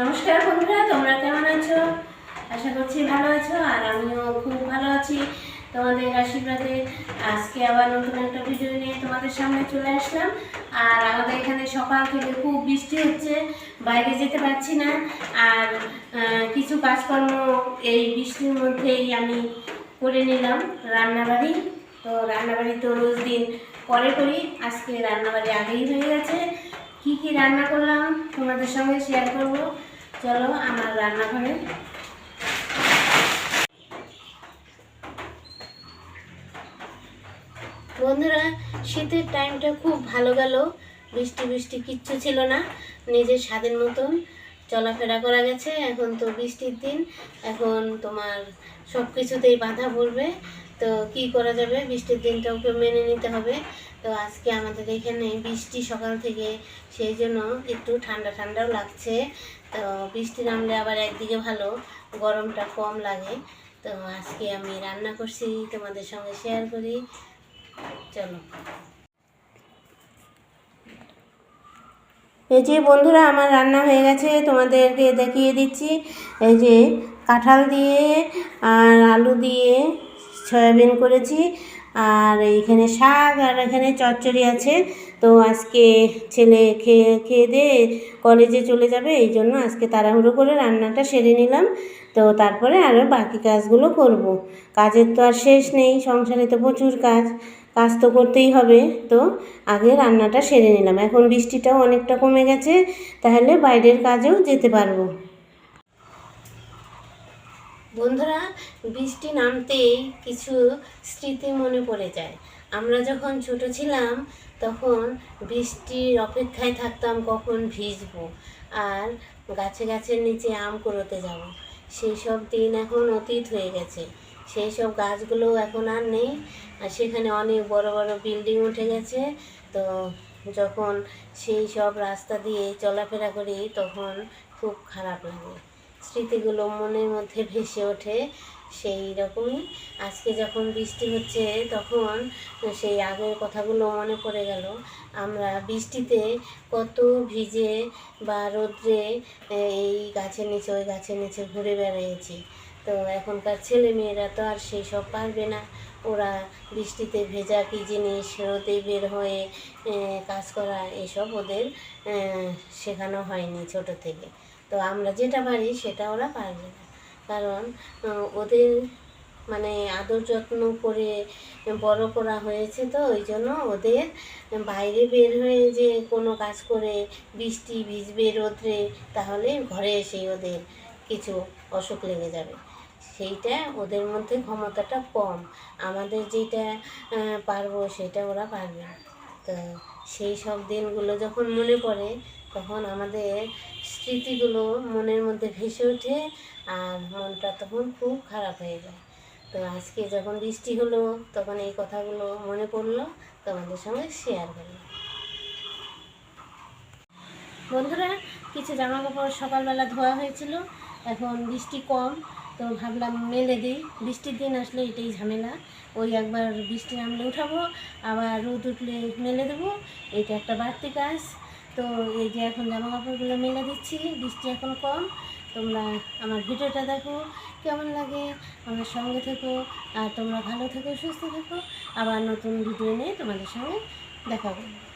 নমস্কার বন্ধুরা, তোমরা কেমন আছো? আশা করছি ভালো আছো, আর আমিও খুব ভালো আছি। তোমাদের আশীর্বাদে আজকে আবার নতুন একটা ভিডিও নিয়ে তোমাদের সামনে চলে আসলাম। আর আমাদের এখানে সকাল থেকে খুব বৃষ্টি হচ্ছে, বাইরে যেতে পারছি না। আর কিছু কাজকর্ম এই বৃষ্টির মধ্যেই আমি করে নিলাম রান্নাবাড়ি। তো রান্নাবাড়ি তো রোজ দিন পরে করি, আজকে রান্নাবাড়ি আগেই হয়ে গেছে। কি কি রান্না করলাম তোমাদের সঙ্গে শেয়ার করব। চলো আমার রান্নাঘরে। বন্ধুরা, শীতের টাইমটা খুব ভালো গেল। বৃষ্টি বৃষ্টি কিচ্ছু ছিল না, নিজের স্বাদের মতন চলাফেরা করা গেছে। এখন তো বৃষ্টির দিন, এখন তোমার সব কিছুতেই বাধা পড়বে। তো কি করা যাবে? বৃষ্টির দিনটা ওকে মেনে নিতে হবে। তো আজকে আমাদের এখানে বৃষ্টি সকাল থেকে, সেই জন্য একটু ঠান্ডা ঠান্ডাও লাগছে। তো বৃষ্টি নামলে আবার একদিকে ভালো, গরমটা কম লাগে। তো আজকে আমি রান্না করছি, তোমাদের সঙ্গে শেয়ার করি। চলো। এই যে বন্ধুরা, আমার রান্না হয়ে গেছে। তোমাদেরকে দেখিয়ে দিচ্ছি। এই যে কাঁঠাল দিয়ে আর আলু দিয়ে সয়াবিন করেছি। আর এইখানে শাক আর এখানে চচ্চড়ি আছে। তো আজকে ছেলে খেয়ে খেয়ে দিয়ে কলেজে চলে যাবে। এই জন্য আজকে তাড়াহুড়ো করে রান্নাটা সেরে নিলাম। তো তারপরে আরও বাকি কাজগুলো করব। কাজের তো আর শেষ নেই, সংসারে তো প্রচুর কাজ। কাজ তো করতেই হবে। তো আগে রান্নাটা সেরে নিলাম। এখন বৃষ্টিটাও অনেকটা কমে গেছে। তাহলে বাইরের কাজেও যেতে পারব। বন্ধুরা, বৃষ্টি নামতেই কিছু স্মৃতি মনে পড়ে যায়। আমরা যখন ছোট ছিলাম, তখন বৃষ্টির অপেক্ষায় থাকতাম কখন ভিজবো আর গাছে গাছের নিচে আম কুড়োতে যাব। সেই সব দিন এখন অতীত হয়ে গেছে। সেই সব গাছগুলো এখন আর নেই। আর সেখানে অনেক বড় বড় বিল্ডিং উঠে গেছে। তো যখন সেই সব রাস্তা দিয়ে চলাফেরা করি, তখন খুব খারাপ লাগে। স্মৃতিগুলো মনের মধ্যে ভেসে ওঠে সেই রকমই। আজকে যখন বৃষ্টি হচ্ছে তখন সেই আগের কথাগুলো মনে পড়ে গেল। আমরা বৃষ্টিতে কত ভিজে বা রোদ্রে এই গাছের নিচে, ওই গাছের নিচে ঘুরে বেড়িয়েছি তো এখনকার ছেলে মেয়েরা তো আর সেই সব পারবে না। ওরা বৃষ্টিতে ভেজা কী জিনিস, রোদে বের হয়ে কাজ করা, এসব ওদের শেখানো হয়নি ছোট থেকে। তো আমরা যেটা পারি সেটা ওরা পারবে না। কারণ ওদের মানে আদর যত্ন করে বড় করা হয়েছে তো, ওই জন্য ওদের বাইরে বের হয়ে যে কোনো কাজ করে বৃষ্টি, ভিজবে, রোদ্রে, তাহলে ঘরে এসে ওদের কিছু অসুখ লেগে যাবে। সেইটা ওদের মধ্যে ক্ষমতাটা কম। আমাদের যেটা পারব সেটা ওরা পারবে তো সেই সব দিনগুলো যখন মনে পড়ে, তখন আমাদের স্মৃতিগুলো মনের মধ্যে ভেসে ওঠে আর মনটা তখন খুব খারাপ হয়ে যায়। তো আজকে যখন বৃষ্টি হলো, তখন এই কথাগুলো মনে পড়ল, তোমাদের সঙ্গে শেয়ার করলাম। বন্ধুরা, কিছু জামা কাপড় সকালবেলা ধোয়া হয়েছিল, এখন বৃষ্টি কম, তো ভাবলাম মেলে দিই। বৃষ্টির দিন আসলে এটাই ঝামেলা, ওই একবার বৃষ্টি নামলে উঠাবো, আবার রোদ উঠলে মেলে দেবো, এটা একটা বাড়তি কাজ। তো এই যে এখন জামা কাপড়গুলো মেলে দিচ্ছি, বৃষ্টি এখন কম। তোমরা আমার ভিডিওটা দেখো, কেমন লাগে? আমার সঙ্গে থেকো, আর তোমরা ভালো থেকো, সুস্থ থেকো। আবার নতুন ভিডিও নিয়ে তোমাদের সঙ্গে দেখা করব